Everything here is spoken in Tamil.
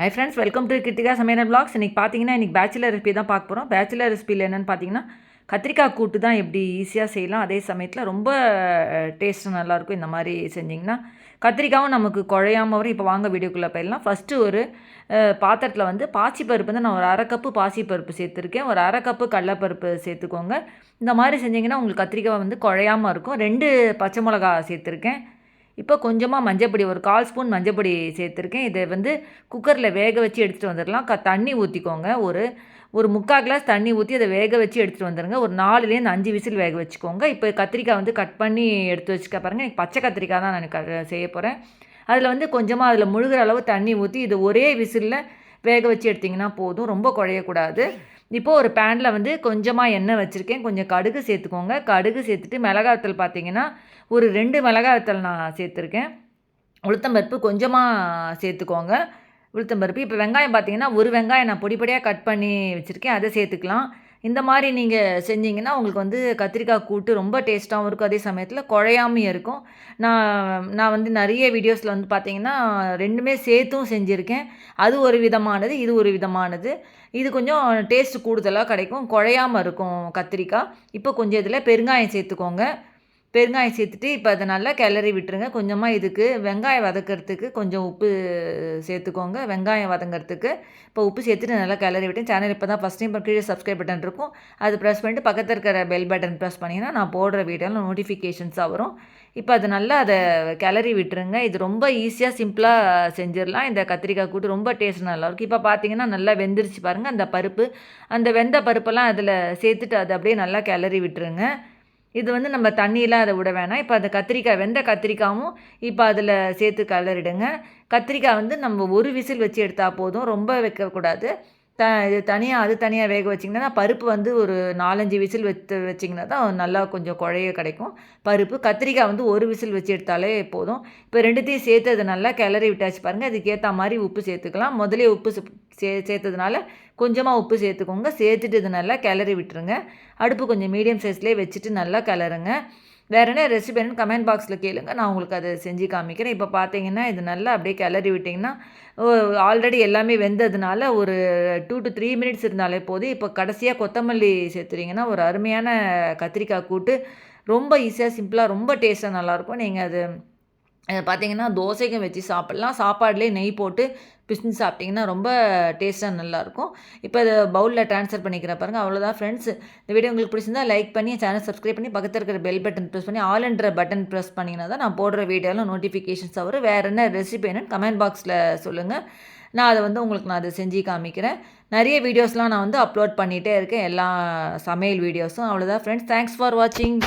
Hi friends welcome to Krithika சமையல் பிளாக்ஸ் இன்றைக்கி பார்த்தீங்கன்னா இன்றைக்கி பேச்சுலர் ரெசிபி தான் பார்க்க போகிறோம் பேச்சுலர் ரெசிபியில் என்னென்னு பார்த்தீங்கன்னா கத்திரிக்காய் கூட்டு தான் எப்படி ஈஸியாக செய்யலாம். அதே சமயத்தில் ரொம்ப டேஸ்ட்டு நல்லாயிருக்கும் இந்த மாதிரி செஞ்சிங்கன்னா. கத்திரிக்காவும் நமக்கு குழையாம வரும். இப்போ வாங்க வீடியோக்குள்ளே போயிடலாம். ஃபஸ்ட்டு ஒரு பாத்திரத்தில் வந்து பாசி பருப்பு வந்து நான் ஒரு அரை கப்பு பாசி பருப்பு சேர்த்துருக்கேன். ஒரு அரை கப்பு கடலப்பருப்பு சேர்த்துக்கோங்க. இந்த மாதிரி செஞ்சிங்கன்னா உங்களுக்கு கத்திரிக்காய் வந்து குழையாமல் இருக்கும். ரெண்டு பச்சை மிளகா சேர்த்துருக்கேன். இப்போ கொஞ்சமாக மஞ்சப்பொடி ஒரு கால் ஸ்பூன் மஞ்சப்பொடி சேர்த்துருக்கேன். இதை வந்து குக்கரில் வேக வச்சு எடுத்துகிட்டு வந்துடலாம் க தண்ணி ஊற்றிக்கோங்க ஒரு ஒரு முக்கால் கிளாஸ் தண்ணி ஊற்றி அதை வேக வச்சு எடுத்துகிட்டு வந்துடுங்க ஒரு நாலுலேருந்து அஞ்சு விசில் வேக வச்சுக்கோங்க. இப்போ கத்திரிக்காய் வந்து கட் பண்ணி எடுத்து வச்சுக்க பாருங்கள் எனக்கு பச்சை கத்திரிக்காய் தான் நான் க- செய்ய போகிறேன் அதில் வந்து கொஞ்சமாக அதில் முழுகிற அளவு தண்ணி ஊற்றி இது ஒரே விசிலில் வேக வச்சு எடுத்திங்கன்னா போதும். ரொம்ப குழையக்கூடாது. இப்போது ஒரு பேனில் வந்து கொஞ்சமாக எண்ணெய் வச்சுருக்கேன். கொஞ்சம் கடுகு சேர்த்துக்கோங்க. கடுகு சேர்த்துட்டு மிளகாத்தல் பார்த்தீங்கன்னா ஒரு ரெண்டு மிளகாத்தல் நான் சேர்த்துருக்கேன். உளுத்தம்பருப்பு கொஞ்சமாக சேர்த்துக்கோங்க. உளுத்தம்பருப்பு இப்போ வெங்காயம் பார்த்தீங்கன்னா ஒரு வெங்காயம் நான் பொடி பொடியாக கட் பண்ணி வச்சுருக்கேன். அதை சேர்த்துக்கலாம். இந்த மாதிரி நீங்கள் செஞ்சீங்கன்னா உங்களுக்கு வந்து கத்திரிக்காய் கூட்டு ரொம்ப டேஸ்ட்டாகவும் இருக்கும். அதே சமயத்தில் குழையாமையும் இருக்கும். நான் நான் வந்து நிறைய வீடியோஸில் வந்து பார்த்தீங்கன்னா ரெண்டுமே சேர்த்தும் செஞ்சுருக்கேன். அது ஒரு விதமானது இது ஒரு விதமானது. இது கொஞ்சம் டேஸ்ட் கூடுதலாக கிடைக்கும். குழையாமல் இருக்கும் கத்திரிக்காய். இப்போ கொஞ்சம் இதில் பெருங்காயம் சேர்த்துக்கோங்க. பெருங்காயம் சேர்த்துட்டு இப்போ அதை நல்லா கிளறி விட்டுருங்க. கொஞ்சமாக இதுக்கு வெங்காயம் வதக்கிறதுக்கு கொஞ்சம் உப்பு சேர்த்துக்கோங்க. வெங்காயம் வதங்கிறதுக்கு. இப்போ உப்பு சேர்த்துட்டு நல்லா கிளறி விட்டேன். சேனல் இப்போ தான் ஃபஸ்ட் டைம் கீழே சப்ஸ்கிரைப் பட்டன் இருக்கும். அது ப்ரெஸ் பண்ணிட்டு பக்கத்தில் இருக்கிற பெல் பட்டன் ப்ரெஸ் பண்ணிங்கன்னா நான் போடுற வீடியோவில் நோட்டிஃபிகேஷன்ஸாக வரும். இப்போ அது நல்லா அதை கிளறி விட்டுருங்க. இது ரொம்ப ஈஸியாக சிம்பிளாக செஞ்சிடலாம். இந்த கத்திரிக்காய் கூட்டு ரொம்ப டேஸ்ட் நல்லாயிருக்கும் இப்போ பார்த்தீங்கன்னா நல்லா வெந்துருச்சு பாருங்கள் அந்த பருப்பு அந்த வெந்த பருப்பெல்லாம் அதில் சேர்த்துட்டு அதை அப்படியே நல்லா கிளறி விட்டுருங்க. இது வந்து நம்ம தண்ணியெலாம் அதை விட வேணாம். இப்போ அந்த கத்திரிக்காய் வெந்த கத்திரிக்காயும் இப்போ அதில் சேர்த்து கலரிடுங்க. கத்திரிக்காய் வந்து நம்ம ஒரு விசில் வச்சு எடுத்தால் போதும். ரொம்ப வைக்கக்கூடாது. த இது தனியாக அது தனியாக வேக வச்சிங்கன்னா பருப்பு வந்து ஒரு நாலஞ்சு விசில் வச்சு வச்சிங்கன்னா தான் நல்லா கொஞ்சம் குழைய கிடைக்கும். பருப்பு கத்திரிக்காய் வந்து ஒரு விசில் வச்சு எடுத்தாலே போதும். இப்போ ரெண்டுத்தையும் சேர்த்து அதை நல்லா கிளறி விட்டாச்சு பாருங்கள் அதுக்கேற்ற மாதிரி உப்பு சேர்த்துக்கலாம். முதலே உப்பு சே- சே சேர்த்ததுனால கொஞ்சமாக உப்பு சேர்த்துக்கோங்க. சேர்த்துட்டு இது நல்லா கிளறி விட்டுருங்க. அடுப்பு கொஞ்சம் மீடியம் சைஸ்லேயே வச்சுட்டு நல்லா கிளறுங்க. வேறு என்ன ரெசிபி கமெண்ட் பாக்ஸில் கேளுங்க. நான் உங்களுக்கு அதை செஞ்சு காமிக்கிறேன். இப்போ பார்த்தீங்கன்னா இது நல்லா அப்படியே கிளறி விட்டிங்கன்னா ஆல்ரெடி எல்லாமே வெந்ததுனால ஒரு டூ டு த்ரீ மினிட்ஸ் இருந்தாலே போதும். இப்போ கடைசியாக கொத்தமல்லி சேர்த்துறீங்கன்னா ஒரு அருமையான கத்திரிக்காய் கூட்டு ரொம்ப ஈஸியாக சிம்பிளாக ரொம்ப டேஸ்ட்டாக நல்லாயிருக்கும் நீங்கள் அது பார்த்தீங்கன்னா தோசைக்கும் வச்சு சாப்பிட்லாம். சாப்பாடுலேயே நெய் போட்டு பிசினு சாப்பிட்டிங்கன்னா ரொம்ப டேஸ்ட்டாக நல்லாயிருக்கும். இப்போ இதை பவுலில் ட்ரான்ஸ்ஃபர் பண்ணிக்கிற பாருங்க அவ்வளோதான் ஃப்ரெண்ட்ஸ் இந்த வீடியோ உங்களுக்கு பிடிச்சிருந்தா லைக் பண்ணி சேனல் சப்ஸ்கிரைப் பண்ணி பக்கத்தில் இருக்கிற பெல் பட்டன் ப்ரெஸ் பண்ணி ஆல் என்ற பட்டன் ப்ரெஸ் பண்ணிங்கன்னா தான் நான் போடுற வீடியோவில் நோட்டிஃபிகேஷன்ஸ் வரும். வேறு என்ன ரெசிபி என்னன்னு கமெண்ட் பாக்ஸில் சொல்லுங்கள் நான் அதை வந்து உங்களுக்கு நான் அதை செஞ்சு காமிக்கிறேன். நிறைய வீடியோஸ்லாம் நான் வந்து அப்லோட் பண்ணிகிட்டே இருக்கேன். எல்லா சமையல் வீடியோஸும் அவ்வளோதான் ஃப்ரெண்ட்ஸ் தேங்க்ஸ் ஃபார் வாட்சிங்